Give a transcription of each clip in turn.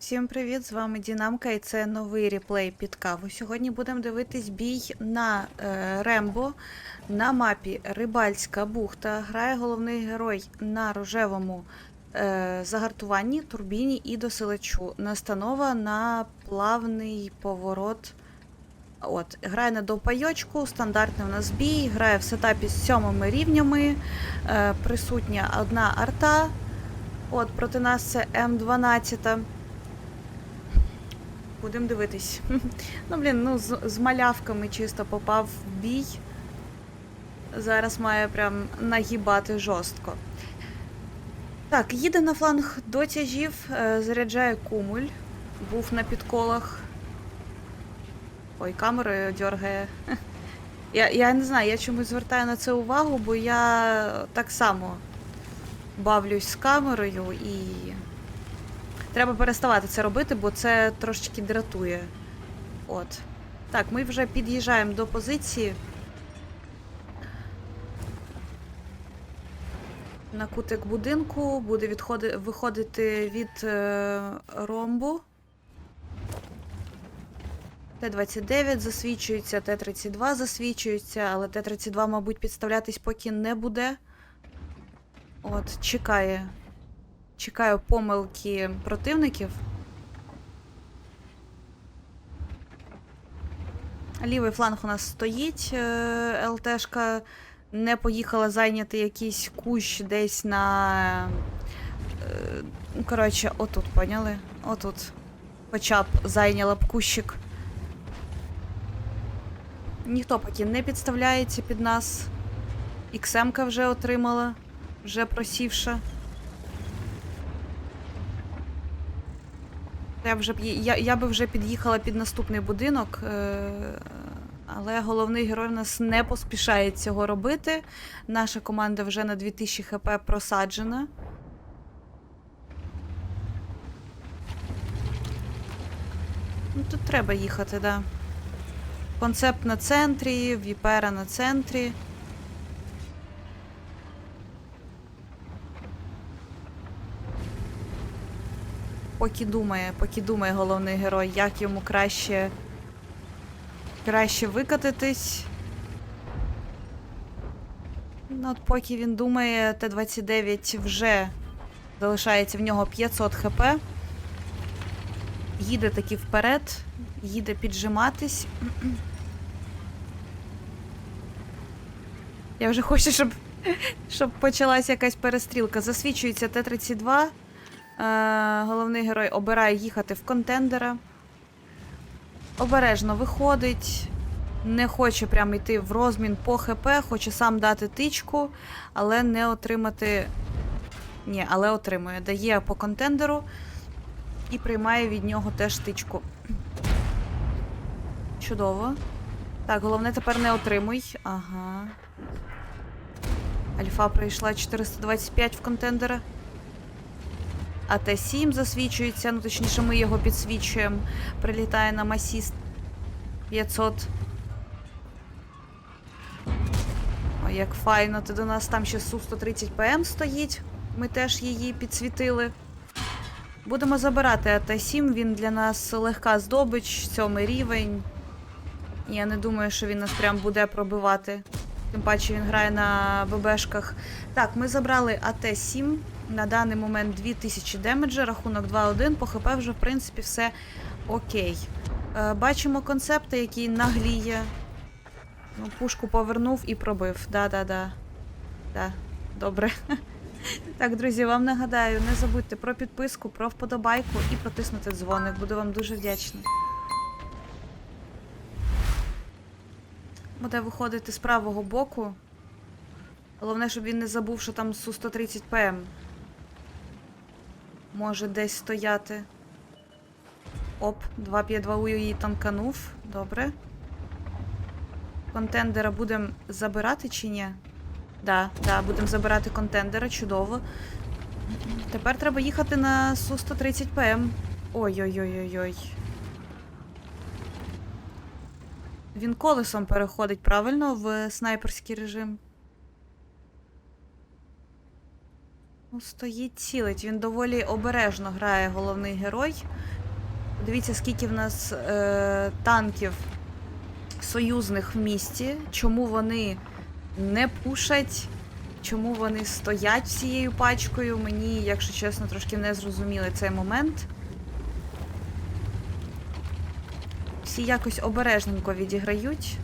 Всім привіт! З вами Дінамка і це новий реплей під каву. Сьогодні будемо дивитись бій на е, Рембо на мапі Рибальська бухта. Грає головний герой на рожевому е, загартуванні, турбіні і досилачу. Настанова на плавний поворот. От, грає на допайочку, стандартний у нас бій, грає в сетапі з сьомими рівнями. Е, присутня одна арта. От, проти нас це М12. Будемо дивитись. Ну, блін, ну з, з малявками чисто попав в бій. Зараз має прям нагибати жорстко. Так, їде на фланг до тяжів, е, заряджає кумуль. Був на підколах. Ой, камерою дергає. Я, я не знаю, я чомусь звертаю на це увагу, бо я так само бавлюсь з камерою і. Треба переставати це робити, бо це трошечки дратує. От. Так, ми вже під'їжджаємо до позиції. На кутик будинку буде відходи... виходити від е... ромбу. Т-29 засвічується, Т-32 засвічується, але Т-32, мабуть, підставлятись поки не буде. От, чекає. Чекаю помилки противників. Лівий фланг у нас стоїть. е, ЛТшка не поїхала зайняти якийсь кущ десь на. е, Коротше, отут, поняли? Отут. Хоча б зайняла б кущик. Ніхто поки не підставляється під нас. XM-ка вже отримала, вже просівша. Я, вже я, я би вже під'їхала під наступний будинок, е, але головний герой в нас не поспішає цього робити. Наша команда вже на 2000 хп просаджена. Ну, тут треба їхати, да. Концепт на центрі, Віпера на центрі. Поки думає, поки думає головний герой, як йому краще. Краще викатитись. Ну, от поки він думає, Т-29 вже залишається в нього 500 хп. Їде таки вперед, їде піджиматись. Я вже хочу, щоб, щоб почалася якась перестрілка. Засвічується Т-32. Е, головний герой обирає їхати в контендера. Обережно виходить. Не хоче прямо йти в розмін по ХП, хоче сам дати тичку, але не отримати. Ні, але отримує. Дає по контендеру і приймає від нього теж тичку. Чудово. Так, головне тепер не отримуй. Ага. Альфа прийшла 425 в контендера. А Т7 засвічується, ну точніше, ми його підсвічуємо. Прилітає на масіст 500. Ой, як файно. Ти до нас там ще Су-130 ПМ стоїть. Ми теж її підсвітили. Будемо забирати АТ-7, він для нас легка здобич, сьомий рівень. Я не думаю, що він нас прям буде пробивати. Тим паче він грає на ББшках. Так, ми забрали АТ-7. На даний момент 2000 демеджа, рахунок 2-1. По ХП вже, в принципі, все окей. Е, бачимо концепти, який нагліє. Ну, пушку повернув і пробив. Да-да-да. Да, добре. Так, друзі, вам нагадаю, не забудьте про підписку, про вподобайку і протиснути дзвоник. Буду вам дуже вдячна. Буде виходити з правого боку. Головне, щоб він не забув, що там Су-130 ПМ може десь стояти. Оп, 252 її танканув. Добре. Контендера будемо забирати чи ні? Да, да, будемо забирати контендера, чудово. Тепер треба їхати на Су-130 ПМ. Ой-ой-ой-ой-ой. Він колесом переходить правильно в снайперський режим. Ну, стоїть цілить. Він доволі обережно грає головний герой. Дивіться, скільки в нас е, танків союзних в місті, чому вони не пушать, чому вони стоять всією пачкою. Мені, якщо чесно, трошки не зрозуміли цей момент. Всі якось обережненько відіграють.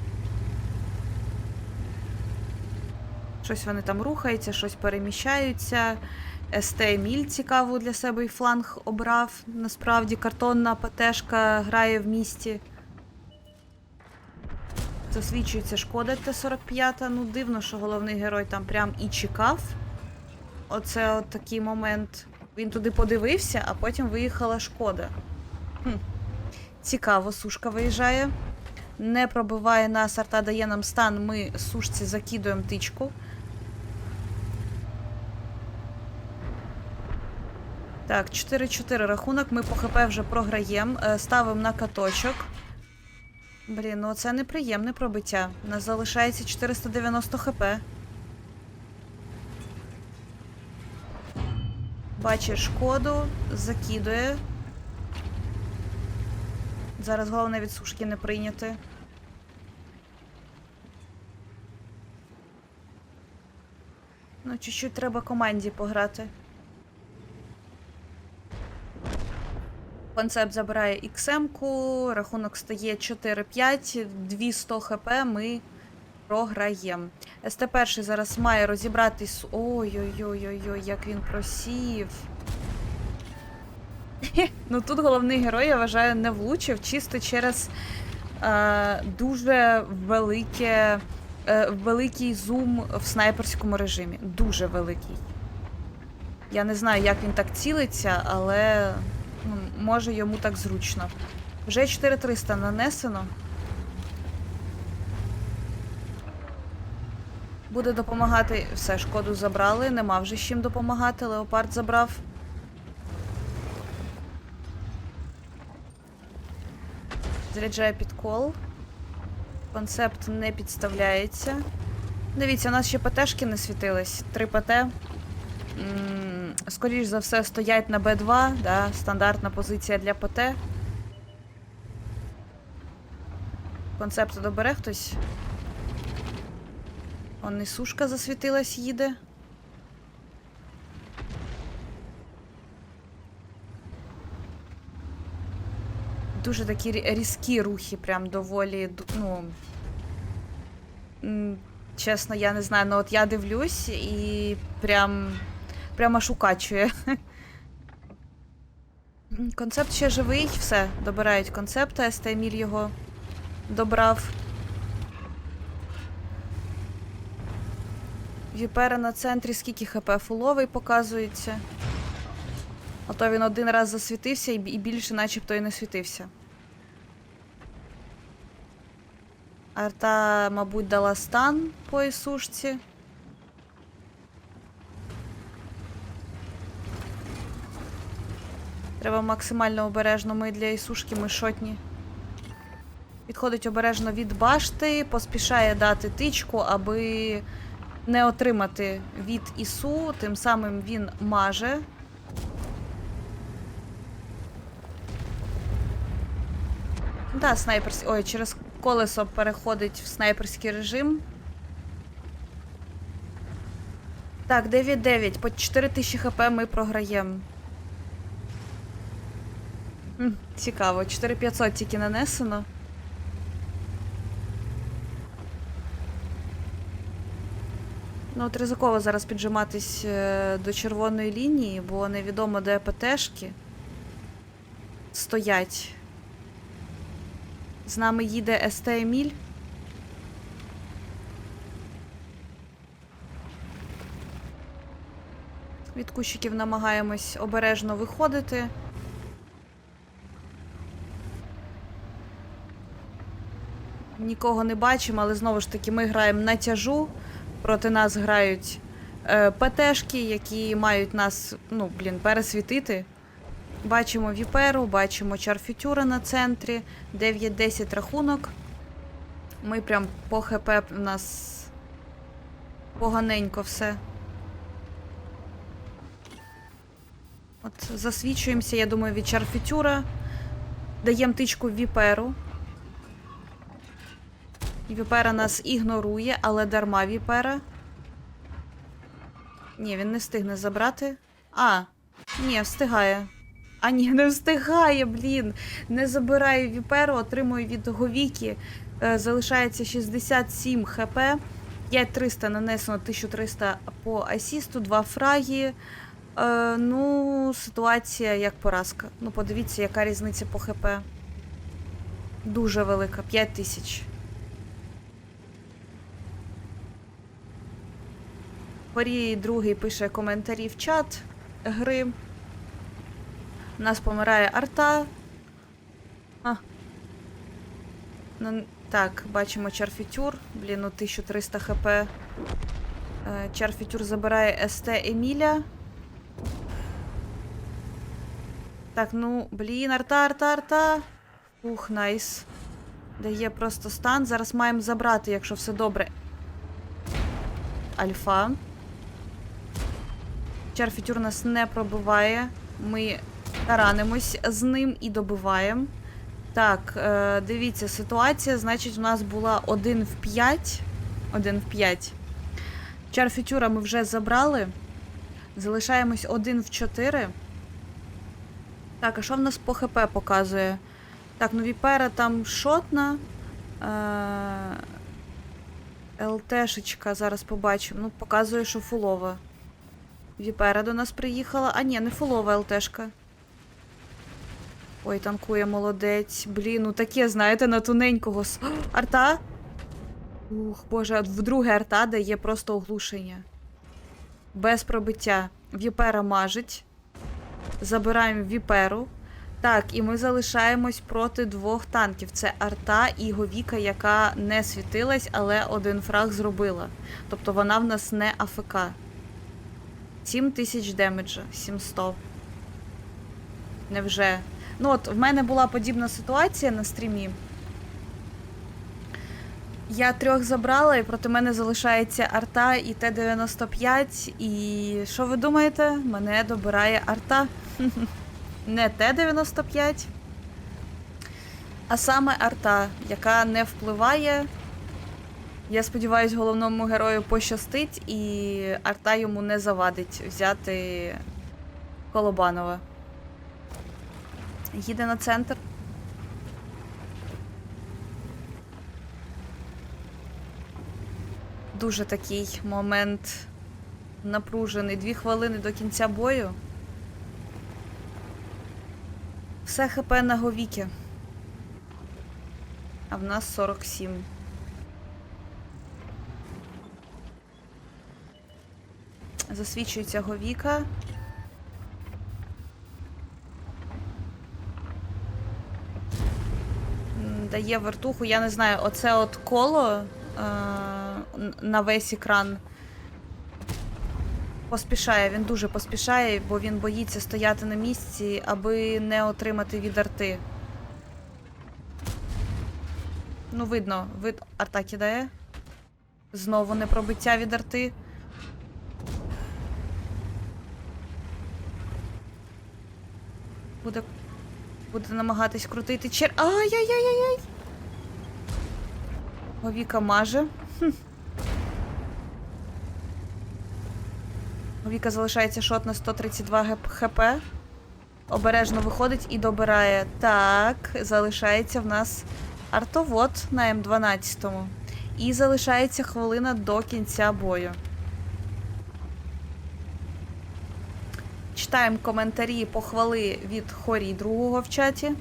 Щось вони там рухаються, щось переміщаються. СТ Еміль цікаву для себе і фланг обрав. Насправді картонна ПТшка грає в місті. Засвідчується шкода Т-45. Ну, дивно, що головний герой там прям і чекав. Оце от такий момент. Він туди подивився, а потім виїхала шкода. Хм. Цікаво, сушка виїжджає. Не пробиває нас, арта дає нам стан. Ми сушці закидуємо тичку. Так, 4-4 рахунок. Ми по ХП вже програємо. Е, Ставимо на каточок. Блін, ну це неприємне пробиття. У нас залишається 490 хп. Бачить шкоду, закидує. Зараз головне від сушки не прийняти. Ну, чуть-чуть треба команді пограти. Концепт забирає XM-ку, рахунок стає 4-5, 200 хп ми програємо. СТ-1 зараз має розібратись. Ой-ой-ой-ой, як він просів. Ну тут головний герой, я вважаю, не влучив чисто через е, дуже велике, е, великий зум в снайперському режимі. Дуже великий. Я не знаю, як він так цілиться, але ну, може йому так зручно. Вже 4300 нанесено. Буде допомагати. Все, шкоду забрали, нема вже з чим допомагати. Леопард забрав. Заряджає підкол. Концепт не підставляється. Дивіться, у нас ще ПТшки не світились. Три ПТ. М, Скоріш за все, стоять на Б2, да, стандартна позиція для ПТ. Концепт добере хтось. Он і сушка засвітилась, їде. Дуже такі різкі рухи, прям доволі. Ну, чесно, я не знаю, ну от я дивлюсь і прям. Прямо аж укачує. М, Концепт ще живий, все, добирають концепта, СТ Еміль його добрав. Віпера на центрі, скільки хп фуловий показується. А то він один раз засвітився і більше начебто і не світився. Арта, мабуть, дала стан по ісушці. Треба максимально обережно. Ми для ісушки ми шотні. Підходить обережно від башти, поспішає дати тичку, аби не отримати від ісу. Тим самим він маже. Да, снайперський. Ой, через колесо переходить в снайперський режим. Так, 9-9. По 4000 хп ми програємо. Цікаво, 4500 тільки нанесено. Ну, от ризиково зараз піджиматись е, до червоної лінії, бо невідомо, де ПТшки стоять. З нами їде СТ Еміль. Від кущиків намагаємось обережно виходити. Нікого не бачимо, але знову ж таки ми граємо на тяжу. Проти нас грають е, ПТшки, які мають нас, ну, блін, пересвітити. Бачимо Віперу, бачимо Чарфютюра на центрі. 9-10 рахунок. Ми прям по ХП у нас поганенько все. От засвічуємося, я думаю, від чарфітюра. Даємо тичку Віперу. І Віпера нас ігнорує, але дарма Віпера. Ні, він не встигне забрати. А, ні, встигає. А ні, не встигає, блін. Не забираю Віперу, отримую від Говіки. Е, залишається 67 хп. 5300 нанесено 1300 по асісту, 2 фраги. Е, ну, ситуація як поразка. Ну, подивіться, яка різниця по ХП. Дуже велика. 5000. Порій другий пише коментарі в чат гри. У нас помирає арта. А. Ну, так, бачимо чарфітюр. Блін, ну 1300 хп. Е, Чарфітюр забирає СТ Еміля. Так, ну, блін, арта, арта, арта. Ух, найс. Дає просто стан. Зараз маємо забрати, якщо все добре. Альфа. Чарфітюр нас не пробиває. Ми таранимось з ним і добиваємо. Так, е, дивіться, ситуація, значить, у нас була 1 в 5. 1 в 5. Чарфітюра ми вже забрали. Залишаємось 1 в 4. Так, а що в нас по ХП показує? Так, ну Віпера там шотна. Е, ЛТшечка, зараз побачимо. Ну, показує, що фулова. Віпера до нас приїхала. А ні, не фулова ЛТшка. Ой, танкує молодець. Блін, ну таке, знаєте, на тоненького. Арта? Ух, боже, вдруге арта дає просто оглушення. Без пробиття. Віпера мажить. Забираємо Віперу. Так, і ми залишаємось проти двох танків. Це арта і Говіка, яка не світилась, але один фраг зробила. Тобто вона в нас не АФК. 7 тисяч демеджа, 700. Невже? Ну от, в мене була подібна ситуація на стрімі. Я трьох забрала, і проти мене залишається арта і Т-95. І що ви думаєте? Мене добирає арта. Не Т-95, а саме арта, яка не впливає. Я сподіваюся, головному герою пощастить, і арта йому не завадить взяти Колобанова. Їде на центр. Дуже такий момент напружений. Дві хвилини до кінця бою. Все ХП на говіки. А в нас 47. Засвічується говіка. Дає вертуху, я не знаю, оце от коло е- на весь екран. Поспішає, він дуже поспішає, бо він боїться стояти на місці, аби не отримати від арти. Ну, видно, вид арта кидає. Знову не пробиття від арти. Буде, буде намагатись крутити чер. Ай-яй-яй-яй-яй! Говіка маже. Говіка залишається шот на 132 хп. Обережно виходить і добирає. Так, залишається в нас артовод на М12. І залишається хвилина до кінця бою. Читаємо коментарі похвали від хорі другого в чаті.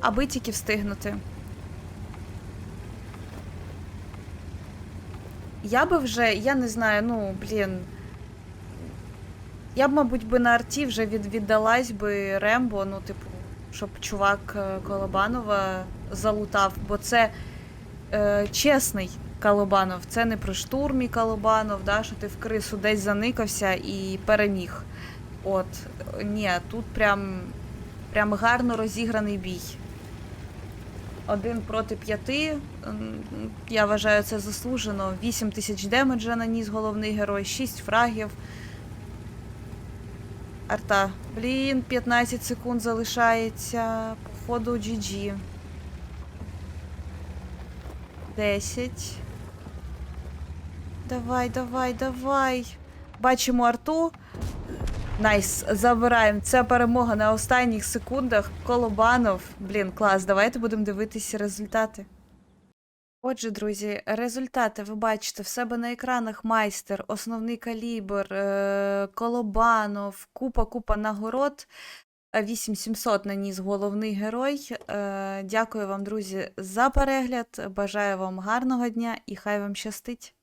Аби тільки встигнути. Я би вже, я не знаю, ну, блін. Я б, мабуть, би на арті вже від, віддалась би Рембо, ну, типу, щоб чувак е, Колобанова залутав, бо це е, чесний Колобанов, це не при штурмі Колобанов, да, що ти в крису десь заникався і переміг. От, ні, тут прям, прям гарно розіграний бій. Один проти п'яти. Я вважаю це заслужено. 8 тисяч демеджа наніс головний герой, 6 фрагів. Арта. Блін, 15 секунд залишається. Походу GG. 10. Давай, давай, давай. Бачимо арту. Найс, забираємо. Це перемога на останніх секундах. Колобанов. Блін, клас. Давайте будемо дивитися результати. Отже, друзі, результати ви бачите в себе на екранах майстер, основний калібр, е- Колобанов, купа-купа нагород. Е, 8700 наніс головний герой. Е, Дякую вам, друзі, за перегляд. Бажаю вам гарного дня і хай вам щастить!